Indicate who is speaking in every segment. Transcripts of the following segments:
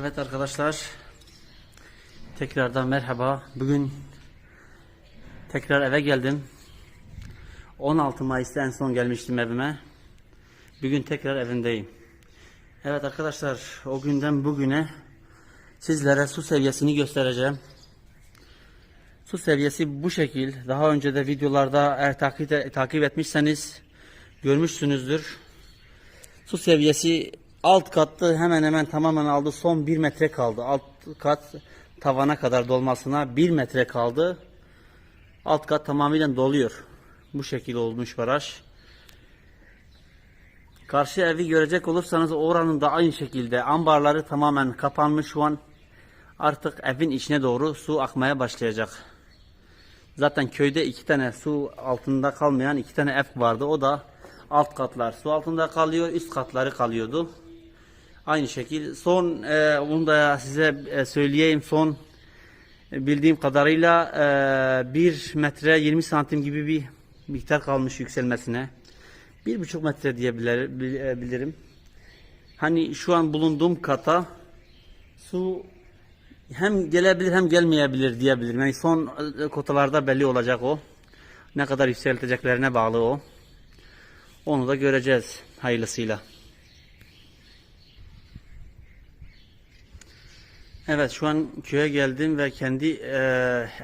Speaker 1: Evet arkadaşlar. Tekrardan merhaba. Bugün tekrar eve geldim. 16 Mayıs'ta en son gelmiştim evime. Bugün tekrar evimdeyim. Evet arkadaşlar o günden bugüne sizlere su seviyesini göstereceğim. Su seviyesi bu şekil. Daha önce de videolarda eğer takip, takip etmişseniz görmüşsünüzdür. Su seviyesi alt kattı hemen hemen tamamen aldı. Son 1 metre kaldı. Alt kat tavana kadar dolmasına 1 metre kaldı. Alt kat tamamen doluyor. Bu şekil olmuş baraj. Karşı evi görecek olursanız oranın da aynı şekilde ambarları tamamen kapanmış şu an. Artık evin içine doğru su akmaya başlayacak. Zaten köyde iki tane su altında kalmayan iki tane ev vardı. O da alt katlar su altında kalıyor, üst katları kalıyordu. Aynı şekil. Son e, bunu da size e, söyleyeyim. Son e, bildiğim kadarıyla e, 1 metre 20 santim gibi bir miktar kalmış yükselmesine. Bir buçuk metre diyebilirim. Hani şu an bulunduğum kata su hem gelebilir hem gelmeyebilir diyebilirim. Yani son e, kotalarda belli olacak o. Ne kadar yükselteceklerine bağlı o. Onu da göreceğiz hayırlısıyla. Evet şu an köye geldim ve kendi e,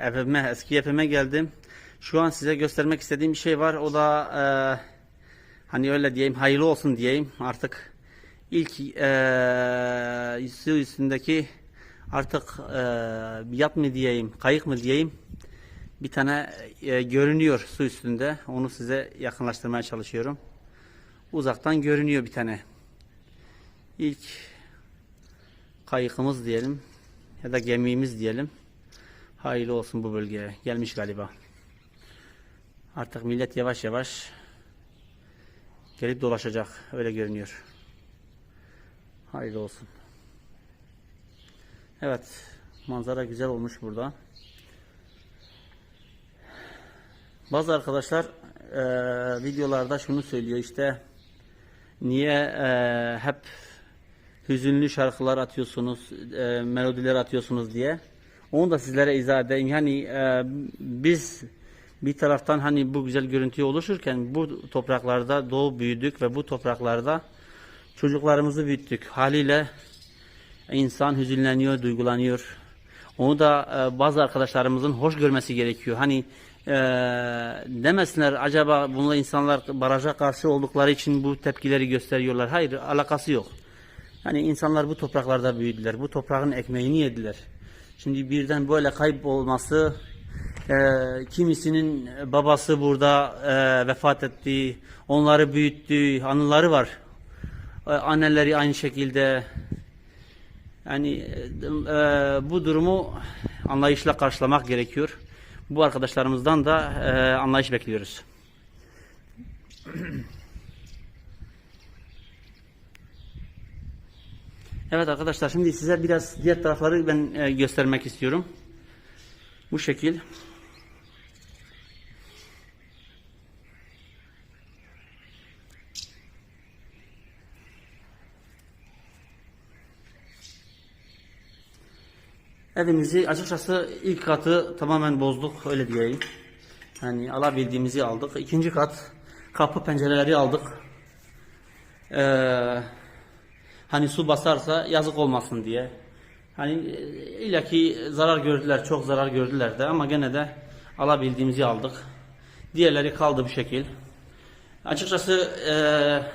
Speaker 1: evime, eski evime geldim. Şu an size göstermek istediğim bir şey var. O da e, hani öyle diyeyim hayırlı olsun diyeyim. Artık ilk e, su üstündeki artık e, yat mı diyeyim, kayık mı diyeyim bir tane e, görünüyor su üstünde. Onu size yakınlaştırmaya çalışıyorum. Uzaktan görünüyor bir tane. İlk kayıkımız diyelim ya da gemimiz diyelim. Hayırlı olsun bu bölgeye. Gelmiş galiba. Artık millet yavaş yavaş gelip dolaşacak. Öyle görünüyor. Hayırlı olsun. Evet. Manzara güzel olmuş burada. Bazı arkadaşlar e, videolarda şunu söylüyor işte niye e, hep hüzünlü şarkılar atıyorsunuz, e, melodiler atıyorsunuz diye. Onu da sizlere izah edeyim. Yani e, biz bir taraftan hani bu güzel görüntüyü oluşurken bu topraklarda doğup büyüdük ve bu topraklarda çocuklarımızı büyüttük. Haliyle insan hüzünleniyor, duygulanıyor. Onu da e, bazı arkadaşlarımızın hoş görmesi gerekiyor. Hani e, demesinler acaba bununla insanlar baraja karşı oldukları için bu tepkileri gösteriyorlar. Hayır, alakası yok. Hani insanlar bu topraklarda büyüdüler. Bu toprağın ekmeğini yediler. Şimdi birden böyle kaybolması e, kimisinin babası burada e, vefat etti. Onları büyüttü. Anıları var. E, anneleri aynı şekilde yani e, bu durumu anlayışla karşılamak gerekiyor. Bu arkadaşlarımızdan da e, anlayış bekliyoruz. Evet arkadaşlar şimdi size biraz diğer tarafları ben e, göstermek istiyorum. Bu şekil. Evimizi açıkçası ilk katı tamamen bozduk öyle diyeyim. Yani alabildiğimizi aldık. İkinci kat kapı pencereleri aldık. Ee, hani su basarsa yazık olmasın diye. Hani e, illaki zarar gördüler, çok zarar gördüler de ama gene de alabildiğimizi aldık. Diğerleri kaldı bu şekil. Açıkçası eee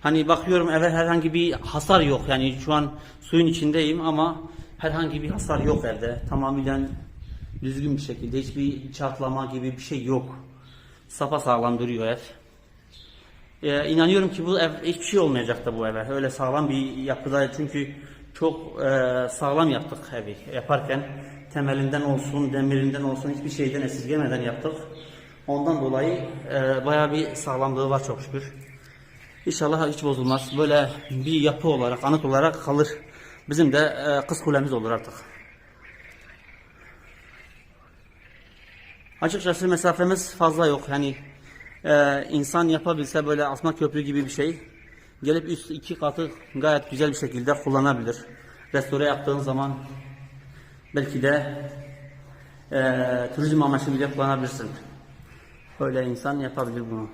Speaker 1: Hani bakıyorum eve herhangi bir hasar yok. Yani şu an suyun içindeyim ama herhangi bir hasar yok evde. Tamamen düzgün bir şekilde hiçbir çatlama gibi bir şey yok. Sapa sağlam duruyor ev. Ee, inanıyorum ki bu ev hiçbir şey olmayacak da bu eve. Öyle sağlam bir yapıda çünkü çok e, sağlam yaptık evi yaparken. Temelinden olsun, demirinden olsun hiçbir şeyden esirgemeden yaptık. Ondan dolayı e, bayağı bir sağlamlığı var çok şükür. İnşallah hiç bozulmaz. Böyle bir yapı olarak, anıt olarak kalır. Bizim de e, kız kulemiz olur artık. Açıkçası mesafemiz fazla yok. Yani e, insan yapabilse böyle asma köprü gibi bir şey gelip üst iki katı gayet güzel bir şekilde kullanabilir. restore yaptığın zaman belki de eee, turizm amaçlı bile kullanabilirsin. Öyle insan yapabilir bunu.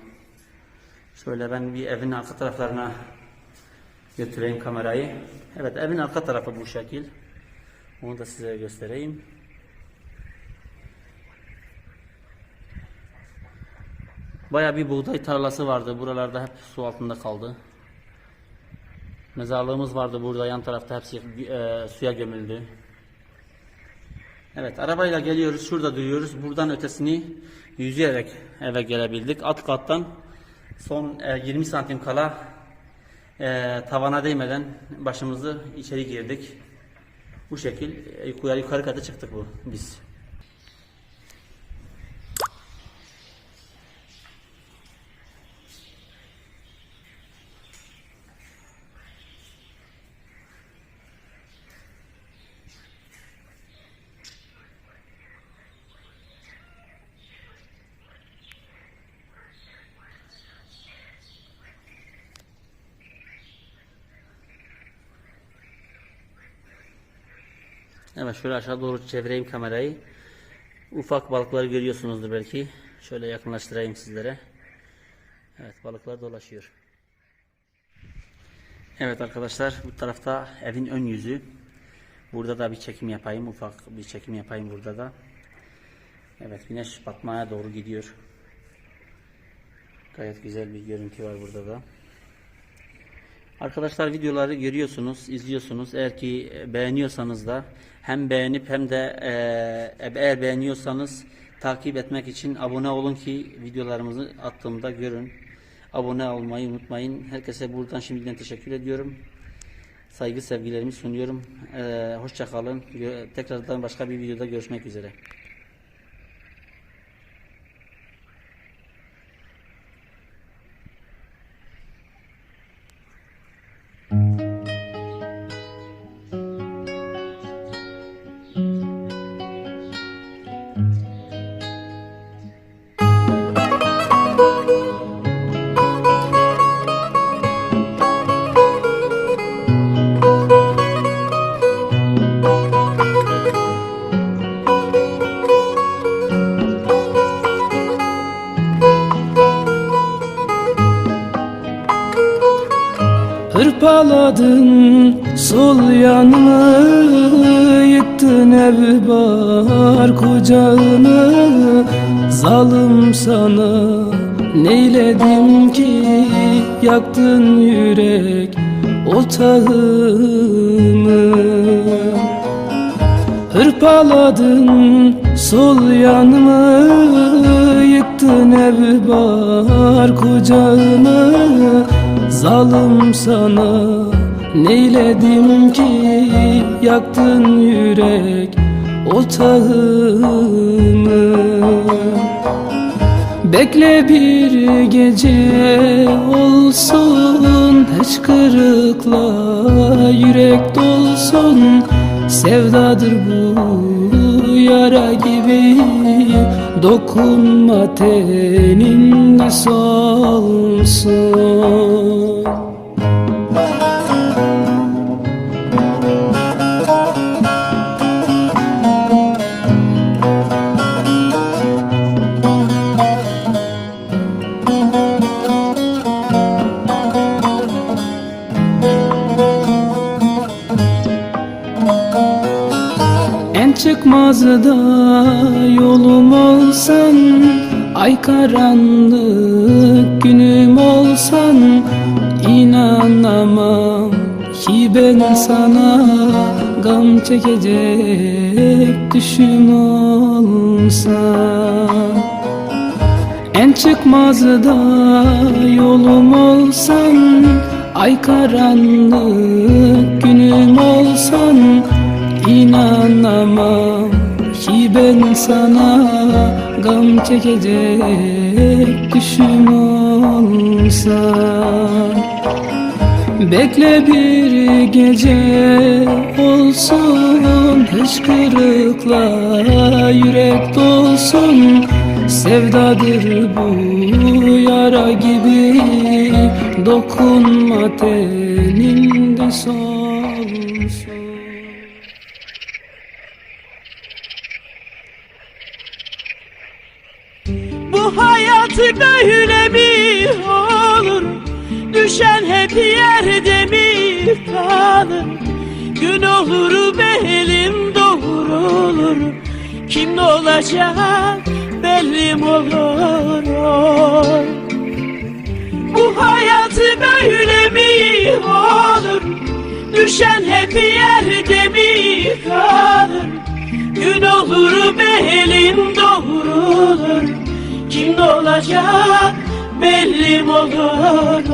Speaker 1: Şöyle ben bir evin arka taraflarına götüreyim kamerayı. Evet evin arka tarafı bu şekil. Onu da size göstereyim. Baya bir buğday tarlası vardı. Buralarda hep su altında kaldı. Mezarlığımız vardı burada yan tarafta hepsi e, suya gömüldü. Evet arabayla geliyoruz şurada duruyoruz. Buradan ötesini yüzerek eve gelebildik. Alt kattan son e, 20 santim kala e, tavana değmeden başımızı içeri girdik. Bu şekil yukarı, yukarı kata çıktık bu biz. Evet şöyle aşağı doğru çevireyim kamerayı. Ufak balıkları görüyorsunuzdur belki. Şöyle yakınlaştırayım sizlere. Evet balıklar dolaşıyor. Evet arkadaşlar bu tarafta evin ön yüzü. Burada da bir çekim yapayım. Ufak bir çekim yapayım burada da. Evet güneş batmaya doğru gidiyor. Gayet güzel bir görüntü var burada da. Arkadaşlar videoları görüyorsunuz, izliyorsunuz. Eğer ki beğeniyorsanız da hem beğenip hem de eee, eğer beğeniyorsanız takip etmek için abone olun ki videolarımızı attığımda görün. Abone olmayı unutmayın. Herkese buradan şimdiden teşekkür ediyorum. Saygı sevgilerimi sunuyorum. Eee hoşça kalın. Tekrardan başka bir videoda görüşmek üzere.
Speaker 2: Hırpaladın sol yanımı Yıktın ev bar kucağını. Zalim sana neyledim ki? Yaktın yürek otağımı Hırpaladın sol yanımı Yıktın ev bar kucağını Zalim sana neyledim ki? Yaktın yürek otağımı Bekle bir gece olsun Hiç kırıkla yürek dolsun. Sevdadır bu yara gibi Dokunma teninde solsun En çıkmazda yolum olsan Ay karanlık günüm olsan inanamam ki ben sana Gam çekecek düşüm olsan en çıkmazda yolum olsan Ay karanlık günüm olsan inanamam ki ben sana Gam çekecek düşüm olsan Bekle bir gece olsun Hıçkırıkla yürek dolsun. Sevdadır bu yara gibi Dokunma teninde solsun
Speaker 3: Bu hayat böyle mi olur? Düşen hep yerde mi kalır? Gün olur belim doğrulur Kim olacak belli mi olur. Bu hayat böyle mi olur? Düşen hep yerde mi kalır? Gün olur belim doğrulur Kim olacak belli mi olur.